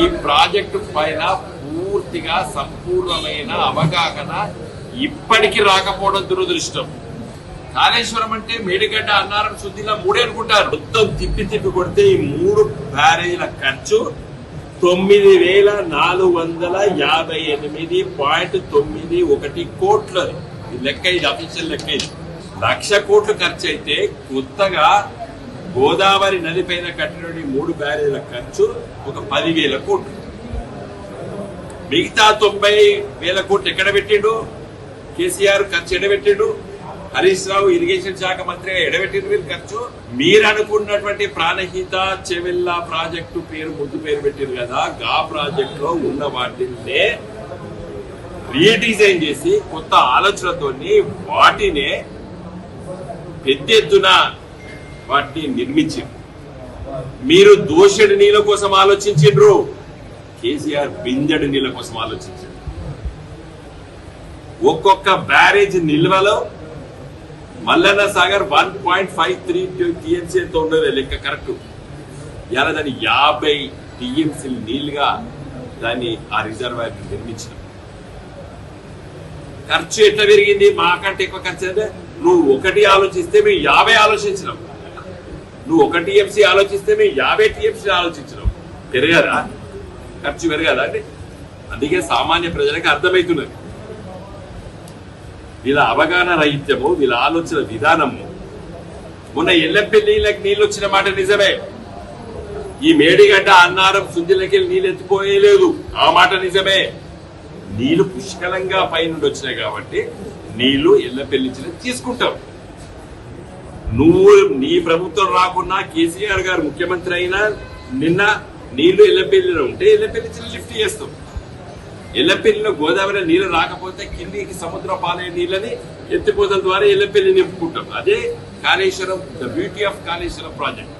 ఈ ప్రాజెక్టు పైన పూర్తిగా సంపూర్ణమైన అవగాహన ఇప్పటికీ రాకపోవడం దురదృష్టం. కాళేశ్వరం అంటే మేడిగడ్డ అన్నారం శుద్ధిలా మూడే అనుకుంటారు. మొత్తం తిప్పి తిప్పి కొడితే ఈ మూడు బ్యారేజీల ఖర్చు తొమ్మిది వేల నాలుగు వందల యాభై ఎనిమిది పాయింట్ తొమ్మిది ఒకటి కోట్లు లెక్క ఇది అఫీషియల్ లెక్క ఇది. లక్ష కోట్లు ఖర్చు అయితే కొత్తగా గోదావరి నదిపైన కట్టినటువంటి మూడు బ్యారేజీల ఖర్చు ఒక పదివేల కోట్లు. మిగతా తొంభై వేల కోట్లు ఎక్కడ పెట్టిండు? కేసీఆర్ ఖర్చు ఎడబెట్టిండు హరీష్ రావు ఇరిగేషన్ శాఖ మంత్రిగా ఎడబెట్టిండు వీళ్ళు ఖర్చు? మీరు అనుకున్నటువంటి ప్రాణహిత చెవెల్లా ప్రాజెక్టు పేరు ముద్దు పేరు పెట్టారు కదా గా ప్రాజెక్ట్లో ఉన్న వాటినే రీడిజైన్ చేసి కొత్త ఆలోచనతోని వాటినే పెద్ద ఎత్తున వాటిని నిర్మించిండ్రు మీరు దోషడి నీళ్ళ కోసం ఆలోచించిండ్రు. కేసీఆర్ బిందెడు నీళ్ళ కోసం ఆలోచించారు ఒక్కొక్క barrage నిల్వలో Mallanna Sagar one point five three TMC ఎంత ఉండదు లెక్క కరెక్ట్. ఇలా దాన్ని యాభై టీఎంసీ నీళ్ళుగా దాన్ని ఆ రిజర్వాయర్ నిర్మించిన. ఖర్చు ఎట్లా పెరిగింది? మాకంటే ఎక్కువ ఖర్చు అంటే నువ్వు ఒకటి ఆలోచిస్తే మేము యాభై ఆలోచించినాం. నువ్వు ఒక టీఎంసీ ఆలోచిస్తే మేము యాభై టీఎంసీ ఆలోచించినాం పెరగదా ఖర్చు పెరగదా అంటే అందుకే సామాన్య ప్రజలకు అర్థమవుతున్నది. వీళ్ళ అవగాహన రహిత్యము వీళ్ళ ఆలోచన విధానము. మొన్న ఎల్లెంపల్లి నీళ్ళకి నీళ్ళు వచ్చిన మాట నిజమే. ఈ మేడిగడ్డ అన్నారం సుందిలకి నీళ్ళు ఎత్తిపోయలేదు ఆ మాట నిజమే. నీళ్ళు పుష్కలంగా పైనుండి వచ్చినాయి కాబట్టి నీళ్ళు ఎల్లపెల్లి తీసుకుంటాం. నువ్వు నీ ప్రభుత్వం రాకున్నా కేసీఆర్ గారు ముఖ్యమంత్రి అయినా నిన్న నీళ్ళు ఎల్లపెల్లిలో ఉంటే ఎల్లపెల్లి లిఫ్ట్ చేస్తాం. ఎల్లపెల్లిలో గోదావరి నీళ్ళు రాకపోతే కిందికి సముద్ర పాలే నీళ్ళని ఎత్తిపోతల ద్వారా ఎల్లపెల్లి నింపుకుంటాం. అదే Kaleshwaram the beauty of Kaleshwaram project